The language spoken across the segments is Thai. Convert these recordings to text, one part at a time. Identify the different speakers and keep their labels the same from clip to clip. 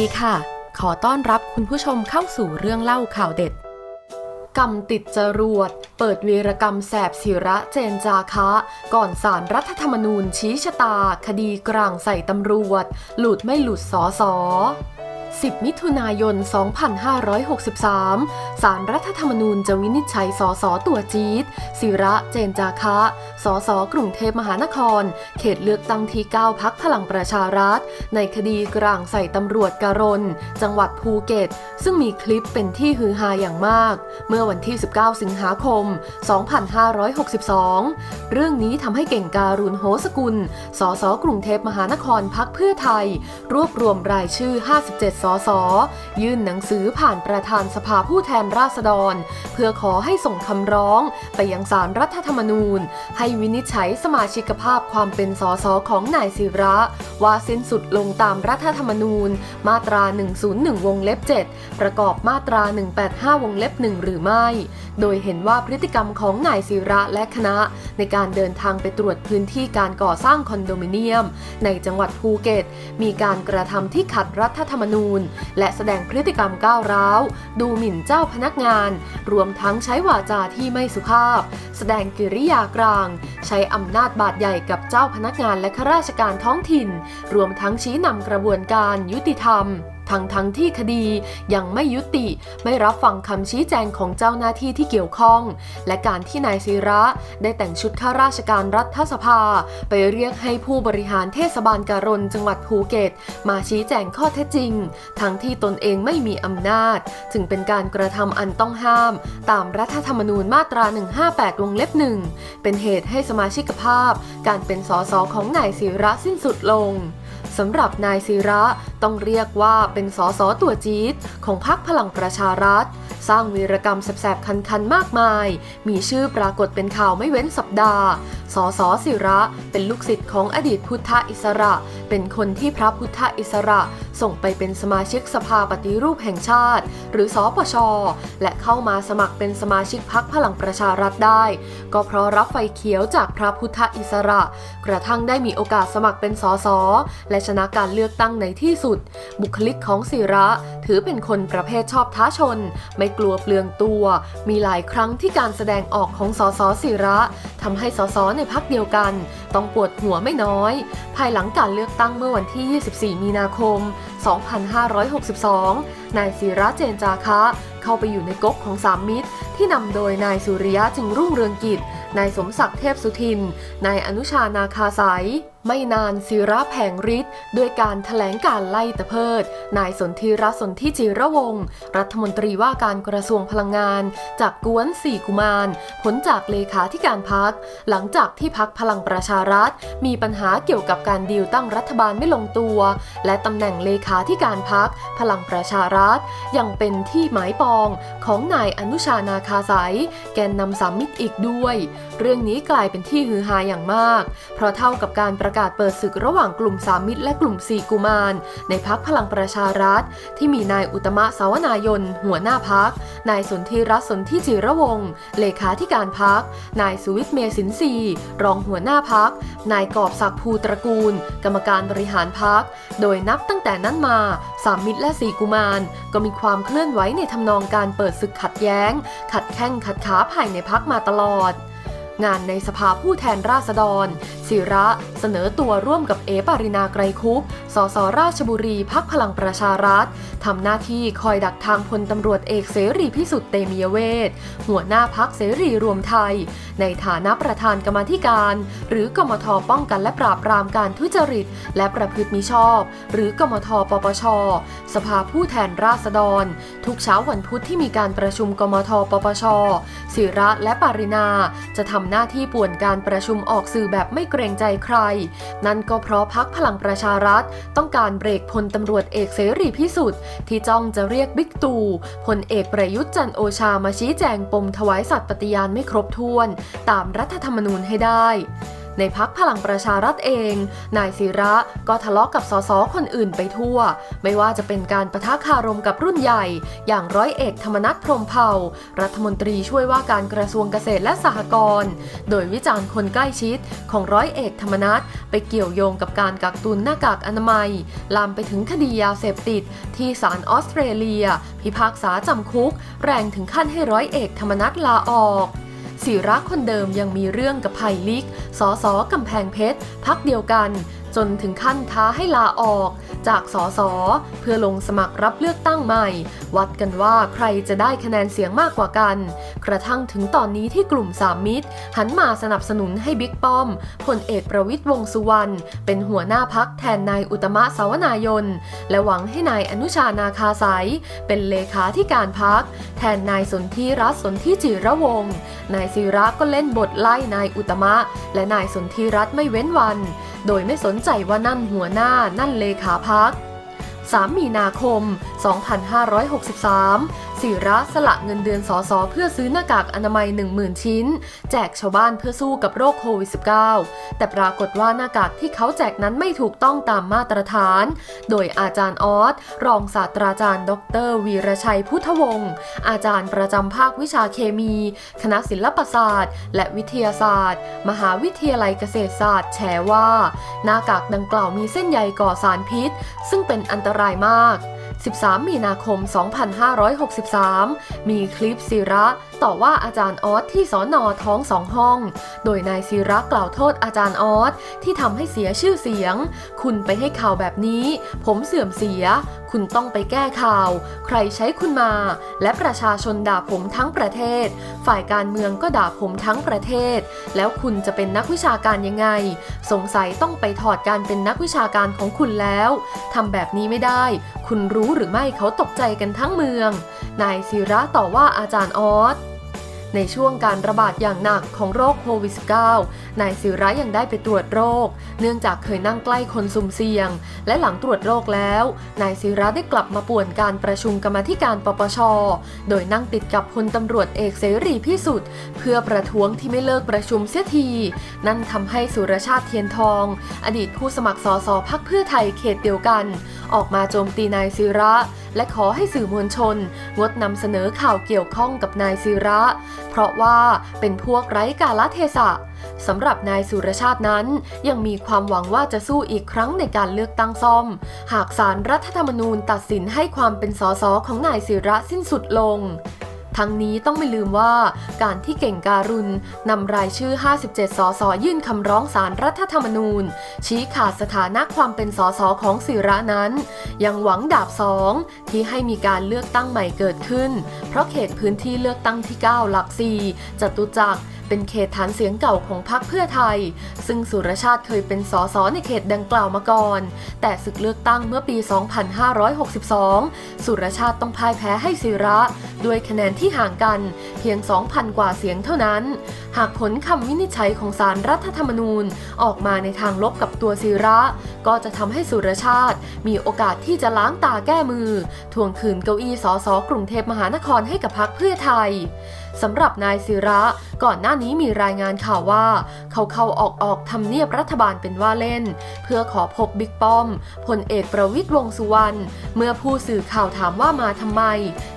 Speaker 1: ดีค่ะ ขอต้อนรับคุณผู้ชมเข้าสู่เรื่องเล่าข่าวเด็ด กรรมติดจรวด เปิดวีรกรรมแสบศิระเจนจาคะ ก่อนสารรัฐธรรมนูญชี้ชะตา คดีกลางใส่ตำรวจ หลุดไม่หลุดสอสอ 10 มิถุนายน 2563 สารรัฐธรรมนูญจะวินิจฉัยสสตัวจีดศิระเจนจาคะ สสกรุงเทพมหานคร เขตเลือกตั้งที่ 9 พักพลังประชารัฐ ในคดีกลางใส่ตำรวจการนจังหวัดภูเก็ต ซึ่งมีคลิปเป็นที่ฮือฮาอย่างมาก เมื่อวันที่ 19 สิงหาคม 2562 เรื่องนี้ทำให้เก่งการุณโหสกุล สสกรุงเทพมหานครพักเพื่อไทย รวบรวมรายชื่อ 57สส ยื่นหนังสือผ่านประธานสภาผู้แทนราษฎร เพื่อขอให้ส่งคำร้อง ไปยังสารรัฐธรรมนูญ ให้วินิจฉัยสมาชิกภาพความเป็นสสของนายศิระ ว่าสิ้นสุดลงตามรัฐธรรมนูญ มาตรา 101 วงเล็บ 7 ประกอบมาตรา 185 วงเล็บ 1 หรือไม่ โดยเห็นว่าพฤติกรรมของนายศิระและคณะ ในการเดินทางไปตรวจพื้นที่การก่อสร้างคอนโดมิเนียม ในจังหวัดภูเก็ต มีการกระทำที่ขัดรัฐธรรมนูญและแสดงพฤติกรรมก้าวร้าว ดูหมิ่นเจ้าพนักงาน รวมทั้งใช้วาจาที่ไม่สุภาพ แสดงกิริยากลาง ใช้อำนาจบาดใหญ่กับเจ้าพนักงานและข้าราชการท้องถิ่น รวมทั้งชี้นำกระบวนการยุติธรรม ทั้งทั้งที่คดียังไม่ยุติ ไม่รับฟังคำชี้แจงของเจ้าหน้าที่ที่เกี่ยวข้อง และการที่นายศิระได้แต่งชุดข้าราชการรัฐสภา ไปเรียกให้ผู้บริหารเทศบาลการนจังหวัดภูเก็ต มาชี้แจงข้อเท็จจริง ทั้งที่ตนเองไม่มีอำนาจจึงเป็นการกระทำอันต้องห้าม ตามรัฐธรรมนูญมาตรา 158 วงเล็บหนึ่งเป็นเหตุให้สมาชิกภาพ การเป็นสสของนายศิระสิ้นสุดลงสำหรับนายศิระ ต้องเรียกว่าเป็นสอสอตัวจี๊ดของพรรคพลังประชารัฐ สร้างวีรกรรมแสบๆ คันๆ มากมาย มีชื่อปรากฏเป็นข่าวไม่เว้นสัปดาห์ สอสอศิระเป็นลูกศิษย์ของอดีตพุทธอิสระ เป็นคนที่พระพุทธอิสระ ส่งไปเป็นสมาชิกสภาปฏิรูปแห่งชาติ หรือสอปช และเข้ามาสมัครเป็นสมาชิกพรรคพลังประชารัฐได้ ก็เพราะรับไฟเขียวจากพระพุทธอิสระ กระทั่งได้มีโอกาสสมัครเป็นสอสอและชนะการเลือกตั้งในที่สุดบุคลิกของศิระ ถือเป็นคนประเภทชอบท้าชน ไม่กลัวเปลืองตัว มีหลายครั้งที่การแสดงออกของสสศิระทำให้สสในพักเดียวกัน ต้องปวดหัวไม่น้อย ภายหลังการเลือกตั้งเมื่อวันที่ 24 มีนาคม 2562 นายศิระเจนจาคะ เข้าไปอยู่ในก๊กของสามมิตร ที่นำโดยนายสุริยะจึงรุ่งเรืองกิจ นายสมศักดิ์เทพสุทิน นายอนุชานาคาสาย ไม่นานศิระแผงฤทธิ์ด้วยการถแถลงการไล่ตะเพิด นายสนธิรัตน์สนธิจิระวงศ์รัฐมนตรีว่าการกระทรวงพลังงาน จากกวนสี่กุมารผลจากเลขาธิการพัก หลังจากที่พักพลังประชารัฐ มีปัญหาเกี่ยวกับการดีลตั้งรัฐบาลไม่ลงตัว และตำแหน่งเลขาธิการพักพลังประชารัฐ ยังเป็นที่หมายปองของนายอนุชานาคาสายแกนนำสามมิตรอีกด้วย เรื่องนี้กลายเป็นที่ฮือฮาอย่างมาก เพราะเท่ากับการประกาศเปิดศึกระหว่างกลุ่มสามมิตรและกลุ่มสี่กุมาร ในพักพลังประชารัฐ ที่มีนายอุตมะสาวนายน หัวหน้าพัก นายสนธิรัตน์สนธิจิระวงศ์เลขาธิการพัก นายสุวิทย์เมสินทรีรองหัวหน้าพัก นายกอบศักดิ์ภูตระกูล กรรมการบริหารพัก โดยนับตั้งแต่นั้นมาสามมิตรและสี่กุมาร ก็มีความเคลื่อนไหวในทำนองการเปิดศึกขัดแย้ง ขัดแข้งขัดขาภายในพักมาตลอด งานในสภาผู้แทนราษฎร ศิระเสนอตัวร่วมกับเอปารินาไกรคุปสสราชบุรีพักพลังประชารัฐทำหน้าที่คอยดักทางพลตำรวจเอกเสรีพิสุทธิ์เตมียเวทหัวหน้าพักเสรีรวมไทย ในฐานะประธานกรรมธิการ หรือกมทป้องกันและปราบปรามการทุจริต และประพฤติมิชอบ หรือกมทปปช สภาผู้แทนราษฎร ทุกเช้าวันพุธที่มีการประชุมกมทปปชศิระและปารินาจะทำหน้าที่ป่วนการประชุมออกสื่อแบบไม่เกรงใจใคร นั่นก็เพราะพักพลังประชารัฐ ต้องการเบรกพลตำรวจเอกเสรีพิสุทธิ์ที่จ้องจะเรียกบิ๊กตู่พลเอกประยุทธ์จันโอชามาชี้แจงปมถวายสัตย์ปฏิญาณไม่ครบถ้วน ตามรัฐธรรมนูญให้ได้ ในพักพลังประชารัฐเอง นายศิระก็ทะเลาะกับสสคนอื่นไปทั่ว ไม่ว่าจะเป็นการประทะคารมกับรุ่นใหญ่ อย่างร้อยเอกธรรมนัฐพรหมเผ่า รัฐมนตรีช่วยว่าการกระทรวงเกษตรและสหกรณ์โดยวิจารณ์คนใกล้ชิดของร้อยเอกธรรมนัฐไปเกี่ยวโยงกับการกักตุนหน้ากากอนามัย ลามไปถึงคดียาเสพติด ที่ศาลออสเตรเลีย พิพากษาจำคุก แรงถึงขั้นให้ร้อยเอกธรรมนัฐลาออก ศิระคนเดิมยังมีเรื่องกับไผ่ลิกสอสอกำแพงเพชรพักเดียวกัน จนถึงขั้นท้าให้ลาออก จากสอสอเพื่อลงสมัครรับเลือกตั้งใหม่ วัดกันว่าใครจะได้คะแนนเสียงมากกว่ากัน กระทั่งถึงตอนนี้ที่กลุ่มสามมิตร หันมาสนับสนุนให้บิ๊กป้อมพลเอกประวิตยวงษ์สุวรรณเป็นหัวหน้าพักแทนนายอุตมะสาวนายน และหวังให้นายอนุชานาคาสายเป็นเลขาธิการพักแทนนายสนธิรัตน์สนธิจิระวงศ์นายศิระก็เล่นบทไล่นายอุตมะ และนายสนธิรัตน์ไม่เว้นวัน โดยไม่สนใจว่านั่นหัวหน้านั่นเลขาพัก 3 มีนาคม 2563 ศิระสละเงินเดือนสอสอเพื่อซื้อหน้ากากอนามัย 10,000 ชิ้น แจกชาวบ้านเพื่อสู้กับโรคโควิด -19 แต่ปรากฏว่าหน้ากากที่เขาแจกนั้นไม่ถูกต้องตามมาตรฐาน โดยอาจารย์ออสรองศาสตราจารย์ ดร วีรชัยพุทธวงศ์อาจารย์ประจำภาควิชาเคมี คณะศิลปศาสตร์ และวิทยาศาสตร์ มหาวิทยาลัยเกษตรศาสตร์แฉว่า หน้ากากดังกล่าวมีเส้นใยก่อสารพิษ ซึ่งเป็นอันตรายมาก 13 มีนาคม 2563 มีคลิปศิระ ต่อว่าอาจารย์ออสที่สอนอท้องสองห้อง โดยนายศิระกล่าวโทษอาจารย์ออสที่ทำให้เสียชื่อเสียง คุณไปให้ข่าวแบบนี้ ผมเสื่อมเสีย คุณต้องไปแก้ข่าว ใครใช้คุณมา และประชาชนด่าผมทั้งประเทศ ฝ่ายการเมืองก็ด่าผมทั้งประเทศ แล้วคุณจะเป็นนักวิชาการยังไง สงสัยต้องไปถอดการเป็นนักวิชาการของคุณแล้วทำแบบนี้ไม่ได้ คุณรู้หรือไม่เขาตกใจกันทั้งเมือง นายศิระต่อว่าอาจารย์ออส ในช่วงการระบาดอย่างหนักของโรคโควิด -19 นายศิระยังได้ไปตรวจโรค เนื่องจากเคยนั่งใกล้คนสุ่มเสี่ยง และหลังตรวจโรคแล้ว นายศิระได้กลับมาป่วนการประชุมกรรมธิการปปช โดยนั่งติดกับพลตำรวจเอกเสรีพิสุทธิ์เพื่อประท้วงที่ไม่เลิกประชุมเสียที นั่นทำให้สุรชาติเทียนทอง อดีตผู้สมัครสสพักเพื่อไทยเขตเดียวกัน ออกมาโจมตีนายศิระ และขอให้สื่อมวลชน งดนำเสนอข่าวเกี่ยวข้องกับนายศิระ เพราะว่าเป็นพวกไร้กาลเทศะสำหรับนายสุรชาตินั้น ยังมีความหวังว่าจะสู้อีกครั้งในการเลือกตั้งซ่อม หากสารรัฐธรรมนูญตัดสินให้ความเป็นสสของนายศิระสิ้นสุดลง ทั้งนี้ต้องไม่ลืมว่าการที่เก่งการุณนำรายชื่อ 57 สสยื่นคำร้องสารรัฐธรรมนูญ ชี้ขาดสถานะความเป็นสสของศิระนั้น ยังหวังดาบสองที่ให้มีการเลือกตั้งใหม่เกิดขึ้น เพราะเขตพื้นที่เลือกตั้งที่ 9 หลัก 4จตุจักร เป็นเขตฐานเสียงเก่าของพรรคเพื่อไทย ซึ่งสุรชาติเคยเป็นสสในเขตดังกล่าวมาก่อน แต่ศึกเลือกตั้งเมื่อปี 2562 สุรชาติต้องพ่ายแพ้ให้ศิระ ด้วยคะแนนที่ห่างกันเพียง 2,000 กว่าเสียงเท่านั้น หากผลคำวินิจฉัยของสารรัฐธรรมนูญออกมาในทางลบกับตัวศิระ ก็จะทำให้สุรชาติ มีโอกาสที่จะล้างตาแก้มือ ทวงคืนเก้าอี้สสกรุงเทพมหานครให้กับพรรคเพื่อไทยสำหรับนายศิระ ก่อนหน้านี้มีรายงานข่าวว่า เขาเข้าออกออกทำเนียบรัฐบาลเป็นว่าเล่น เพื่อขอพบบิ๊กป้อมพลเอกประวิตยวงสุวรรณเมื่อผู้สื่อข่าวถามว่ามาทำไม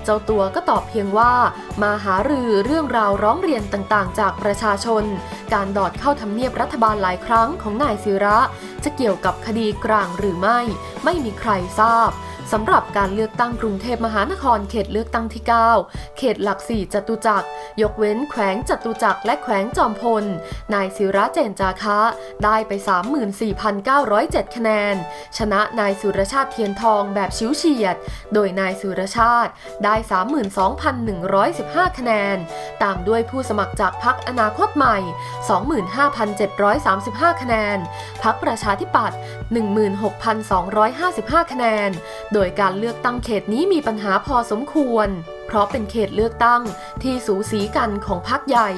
Speaker 1: เจ้าตัวก็ตอบเพียงว่า มาหารือเรื่องราวร้องเรียนต่างๆ จากประชาชน การดอดเข้าทำเนียบรัฐบาลหลายครั้งของนายศิระ จะเกี่ยวกับคดีกลางหรือไม่ ไม่มีใครทราบ สำหรับการเลือกตั้งกรุงเทพมหานครเขตเลือกตั้งที่ 9 เขตหลักสี่จตุจักร ยกเว้นแขวงจตุจักรและแขวงจอมพล นายศิระเจนจาคะ ได้ไป 34,907 คะแนน ชนะนายสุรชาติเทียนทองแบบชิวเฉียด โดยนายสุรชาติได้ 32,115 คะแนน ตามด้วยผู้สมัครจากพรรคอนาคตใหม่ 25,735 คะแนนพรรคประชาธิปัตย์16,255 คะแนนโดยการเลือกตั้งเขตนี้มีปัญหาพอสมควร ราะเป็นเขตเลือกตั้งที่สูสีกันของพักใหญ่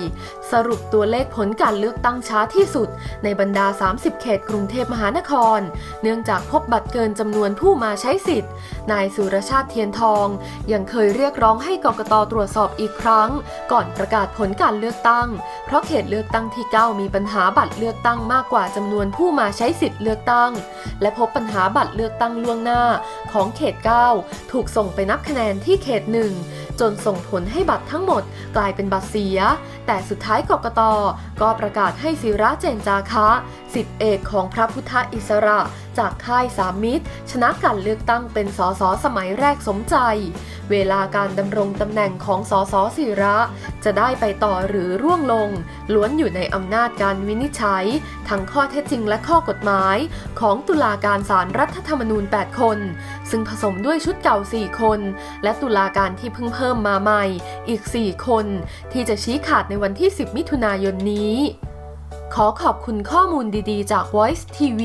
Speaker 1: สรุปตัวเลขผลการเลือกตั้งช้าที่สุด ในบรรดา 30 เขตกรุงเทพมหานคร เนื่องจากพบบัตรเกินจำนวนผู้มาใช้สิทธิ์ นายสุรชาติเทียนทอง ยังเคยเรียกร้องให้กกตตรวจสอบอีกครั้ง ก่อนประกาศผลการเลือกตั้ง เพราะเขตเลือกตั้งที่ 9 มีปัญหาบัตรเลือกตั้งมากกว่าจำนวนผู้มาใช้สิทธิ์เลือกตั้ง และพบปัญหาบัตรเลือกตั้งล่วงหน้าของเขต 9 ถูกส่งไปนับคะแนนที่เขต 1จนส่งผลให้บัตรทั้งหมดกลายเป็นบัตรเสีย แต่สุดท้ายกกตก็ประกาศให้ศิระเจนจาคะสิทธิเอกของพระพุทธอิสระ จากค่ายสามมิตร ชนะการเลือกตั้งเป็นสสสมัยแรกสมใจ เวลาการดำรงตำแหน่งของสสศิระ จะได้ไปต่อหรือร่วงลง ล้วนอยู่ในอำนาจการวินิจฉัย ทั้งข้อเท็จจริงและข้อกฎหมาย ของตุลาการศาลรรัฐธรรมนูญ 8 คน ซึ่งผสมด้วยชุดเก่า 4 คน และตุลาการที่เพิ่งเพิ่มมาใหม่อีก 4 คน ที่จะชี้ขาดในวันที่ 10 มิถุนายนนี้ ขอขอบคุณข้อมูลดีๆ จาก Voice TV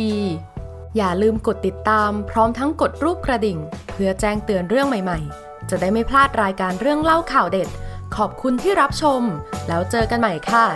Speaker 1: อย่าลืมกดติดตามพร้อมทั้งกดรูปกระดิ่ง เพื่อแจ้งเตือนเรื่องใหม่ๆ จะได้ไม่พลาดรายการเรื่องเล่าข่าวเด็ด ขอบคุณที่รับชม แล้วเจอกันใหม่ค่ะ